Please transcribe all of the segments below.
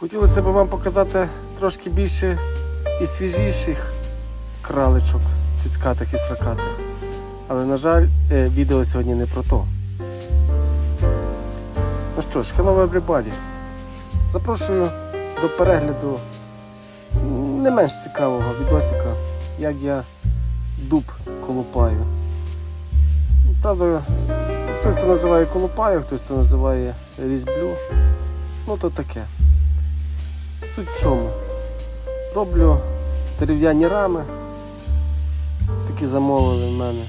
Хотілося б вам показати трошки більше і свіжіших краличок, цицькатих і сракатих. Але, на жаль, е, відео сьогодні не про то. Ну що ж, hello everybody. Запрошую до перегляду не менш цікавого відосика, як я дуб колупаю. Правда, хтось то називає колупаю, хтось то називає різьблю. Ну то таке. Суть в чому? Роблю дерев'яні рами, такі замовили в мене.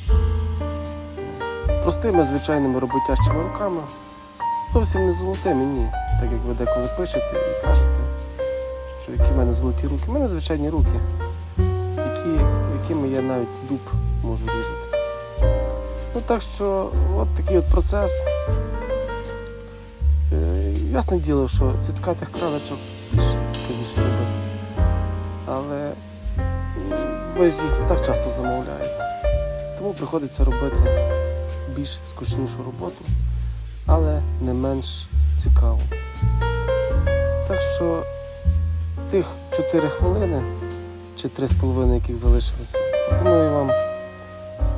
Простими звичайними роботящими руками. Зовсім не золотими, ні. Так як ви деколи пишете і кажете, що які в мене золоті руки. У мене звичайні руки, які, якими я навіть дуб можу різати. Ну так що от такий от процес. Е, Ясне діло, що цицькатих кралечок ж їх не так часто замовляєте. Тому приходиться робити більш скучнішу роботу, але не менш цікаву. Так що тих 4 хвилини чи 3,5, яких залишилося, пропоную вам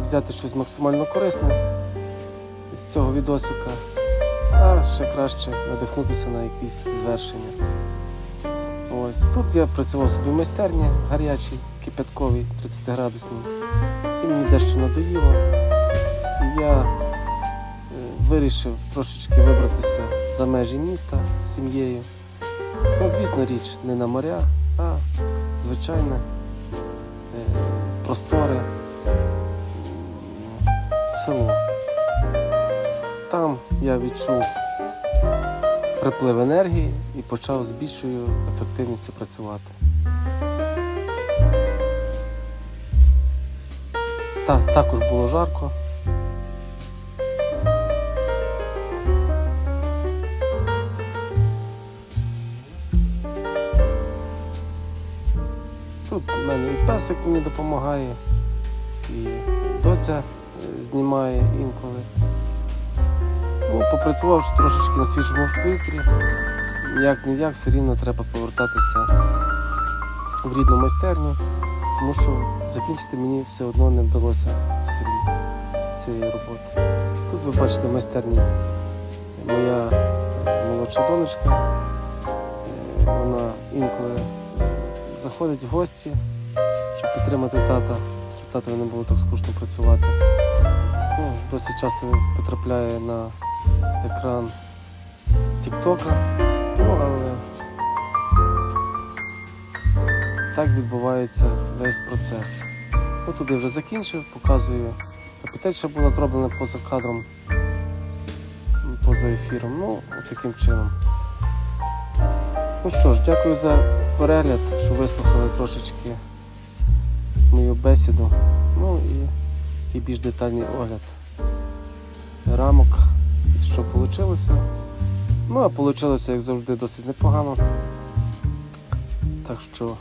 взяти щось максимально корисне з цього відосика, а ще краще надихнутися на якісь звершення. Ось тут я працював собі в майстерні гарячій, кипятковій, 30 градусній. І мені дещо надоїло. І я е, вирішив трошечки вибратися за межі міста з сім'єю. Ну, звісно, річ, не на моря, а звичайне е, просторе село. Там я відчув приплив енергії і почав з більшою ефективністю працювати. Так, також було жарко. Тут в мене і песик мені допомагає, і доця е, знімає інколи. Ну, попрацювавши трошечки на свіжому повітрі, як не як, все рівно треба повертатися в рідну майстерню, тому що закінчити мені все одно не вдалося в селі цієї роботи. Тут ви бачите в майстерні моя молодша донечка. Е, Вона інколи заходить в гості, щоб підтримати тата, щоб татові не було так скучно працювати. Ну, досить часто потрапляє на екран Тіктока. Ну, але так відбувається весь процес. Ну, туди вже закінчив, показую. Апетеча була зроблена поза кадром, поза ефіром. Ну, таким чином. Ну що ж, дякую за перегляд, що вислухали трошечки мою бесіду. Ну і такий більш детальний огляд рамок, що вийшло. Ну, а вийшло, як завжди, досить непогано. Так що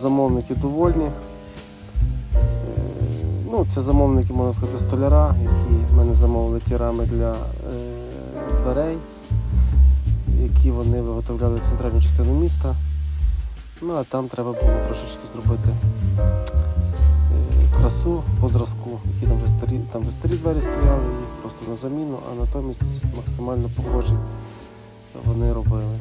замовники довольні. Е, Ну, це замовники, можна сказати, столяра, які в мене замовили ті рами для е, дверей, які вони виготовляли в центральну частину міста. Ну, а там треба було трошечки зробити е, красу по зразку, які там вже старі, там вже старі двері стояли, просто на заміну, а натомість максимально похожі вони робили.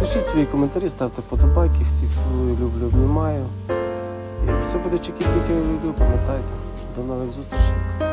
Пишіть свої коментарі, ставте подобайки, всі свою люблю, обнімаю. І все буде чики-піки, люблю, пам'ятайте. До нових зустрічей.